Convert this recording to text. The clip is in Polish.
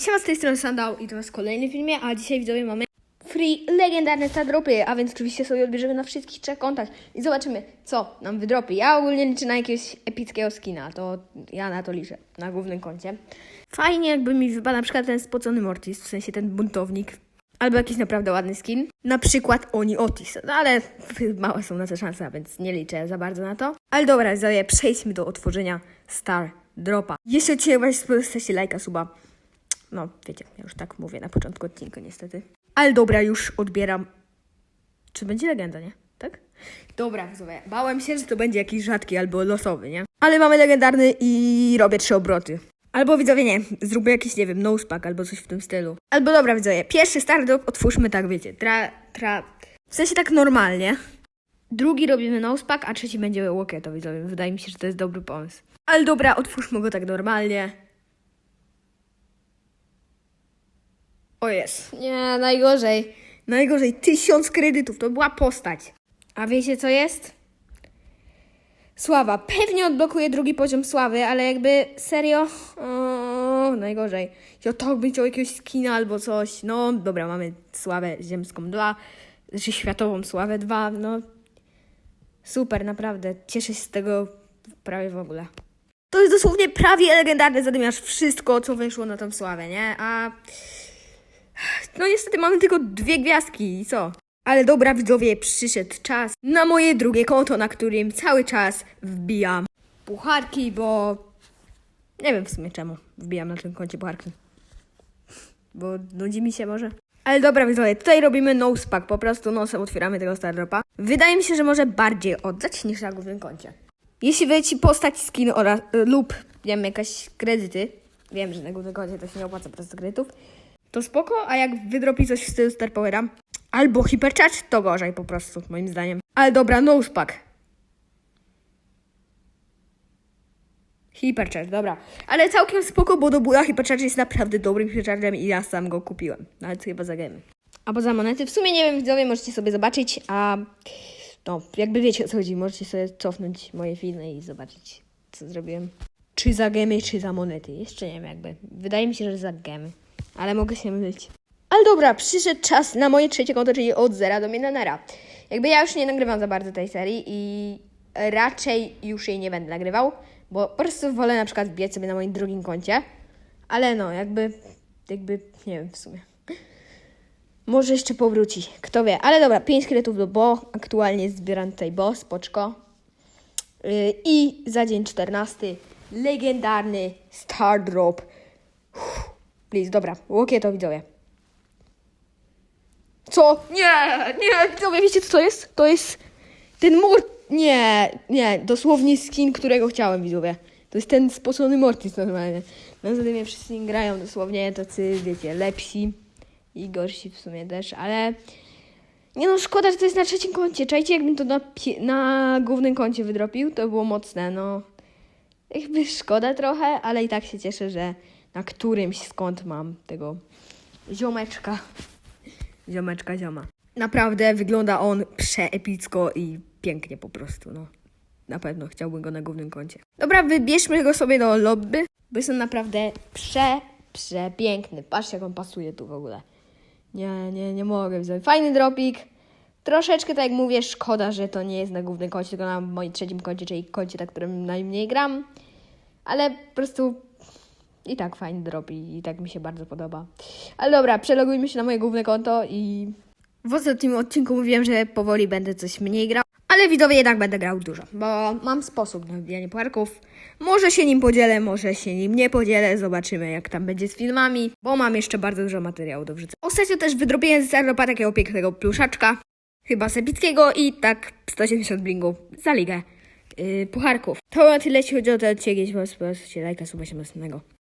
Siema, z tej strony Sandał i to jest kolejny filmie, a dzisiaj widzowie mamy free legendarne stardropy, a więc oczywiście sobie odbierzemy na wszystkich trzech kontach i zobaczymy, co nam wydropi. Ja ogólnie liczę na jakiegoś epickiego skina, to ja na to liczę, na głównym koncie. Fajnie jakby mi wypadł na przykład ten spocony Mortis, w sensie ten buntownik, albo jakiś naprawdę ładny skin, na przykład Oni Otis, no ale małe są na to szanse, więc nie liczę za bardzo na to. Ale dobra, widzowie, przejdźmy do otworzenia Star Dropa. Jeśli odcinek spodobał, zostawcie lajka, suba, no, wiecie, ja już tak mówię na początku odcinka niestety. Ale dobra, już odbieram. Czy będzie legenda, nie? Tak? Dobra, widzowie. Bałem się, że to będzie jakiś rzadki albo losowy, nie? Ale mamy legendarny i robię trzy obroty. Albo widzowie, nie, zróbmy jakiś, nie wiem, nosepack albo coś w tym stylu. Albo dobra, widzowie, pierwszy stardrop otwórzmy tak, wiecie, tra, tra... W sensie tak normalnie. Drugi robimy nosepack, a trzeci będzie łoketo, widzowie. Wydaje mi się, że to jest dobry pomysł. Ale dobra, otwórzmy go tak normalnie. O jest. Nie, najgorzej. Najgorzej. Tysiąc kredytów. To była postać. A wiecie co jest? Sława. Pewnie odblokuje drugi poziom sławy, ale jakby serio. O, najgorzej. Ja tak bym chciał jakiegoś skina albo coś. No dobra, mamy sławę ziemską 2. Znaczy światową sławę 2. No super, naprawdę. Cieszę się z tego prawie w ogóle. To jest dosłownie prawie legendarne zadymiarz wszystko, co weszło na tą sławę, nie? A no niestety mamy tylko dwie gwiazdki i co? Ale dobra widzowie, przyszedł czas na moje drugie konto, na którym cały czas wbijam pucharki, bo nie wiem w sumie czemu wbijam na tym koncie pucharki. Bo nudzi mi się może. Ale dobra widzowie, tutaj robimy nosepack, po prostu nosem otwieramy tego stardropa. Wydaje mi się, że może bardziej oddać niż na głównym koncie. Jeśli wyleci postać, skin oraz, y, lub, wiem, jakieś kredyty, wiem, że na głównym koncie to się nie opłaca po prostu kredytów, to spoko, a jak wydropi coś w stylu Star Powera albo Hypercharge, to gorzej po prostu, moim zdaniem. Ale dobra, nosepack. Hypercharge, dobra. Ale całkiem spoko, bo do buda Hypercharge jest naprawdę dobrym Hyperchargem i ja sam go kupiłem. Nawet chyba za gemy. Albo za monety. W sumie nie wiem, widzowie, możecie sobie zobaczyć, a no, jakby wiecie o co chodzi, możecie sobie cofnąć moje filmy i zobaczyć, co zrobiłem. Czy za gemy, czy za monety. Jeszcze nie wiem jakby. Wydaje mi się, że za gemy. Ale mogę się mylić. Ale dobra, przyszedł czas na moje trzecie konto, czyli od zera do milionera. Jakby ja już nie nagrywam za bardzo tej serii i raczej już jej nie będę nagrywał, bo po prostu wolę na przykład wbijać sobie na moim drugim koncie. Ale no, jakby, jakby, nie wiem w sumie. Może jeszcze powróci, kto wie. Ale dobra, 5 kredytów do Bo. Aktualnie zbieram tutaj Bo, spoczko. Yy, I za dzień 14 legendarny Star Drop. Please, dobra, łokieto widzowie. Co? Nie, nie, widzowie, wiecie co to jest? To jest ten mur... Nie, nie, dosłownie skin, którego chciałem, widzowie. To jest ten spocony Mortis normalnie. Na mnie wszyscy nim grają dosłownie tacy, wiecie, lepsi i gorsi w sumie też, ale... Nie no, szkoda, że to jest na trzecim koncie. Czajcie, jakbym to na, na głównym koncie wydropił, to było mocne, no. Jakby szkoda trochę, ale i tak się cieszę, że na którymś skąd mam tego ziomeczka. Ziomeczka, zioma. Naprawdę wygląda on przeepicko i pięknie po prostu, no. Na pewno chciałbym go na głównym koncie. Dobra, wybierzmy go sobie do lobby, bo jest on naprawdę prze, przepiękny. Patrzcie, jak on pasuje tu w ogóle. Nie, nie, nie mogę wziąć. Fajny dropik. Troszeczkę, tak jak mówię, szkoda, że to nie jest na głównym koncie, tylko na moim trzecim koncie, czyli koncie, na którym najmniej gram. Ale po prostu i tak fajny drop i, tak mi się bardzo podoba. Ale dobra, przelogujmy się na moje główne konto i w ostatnim odcinku mówiłem, że powoli będę coś mniej grał. Ale widzowie jednak będę grał dużo, bo mam sposób na wbijanie puarków. Może się nim podzielę, może się nim nie podzielę. Zobaczymy jak tam będzie z filmami, bo mam jeszcze bardzo dużo materiału do wrzucenia. Ostatnio też wydrobiłem z Aeropa takiego pięknego pluszaczka. Chyba Sepickiego i tak 180 blingów za ligę yy, pucharków. To na tyle, jeśli chodzi o ten odcinek. Jeśli się lajka, suba się następnego.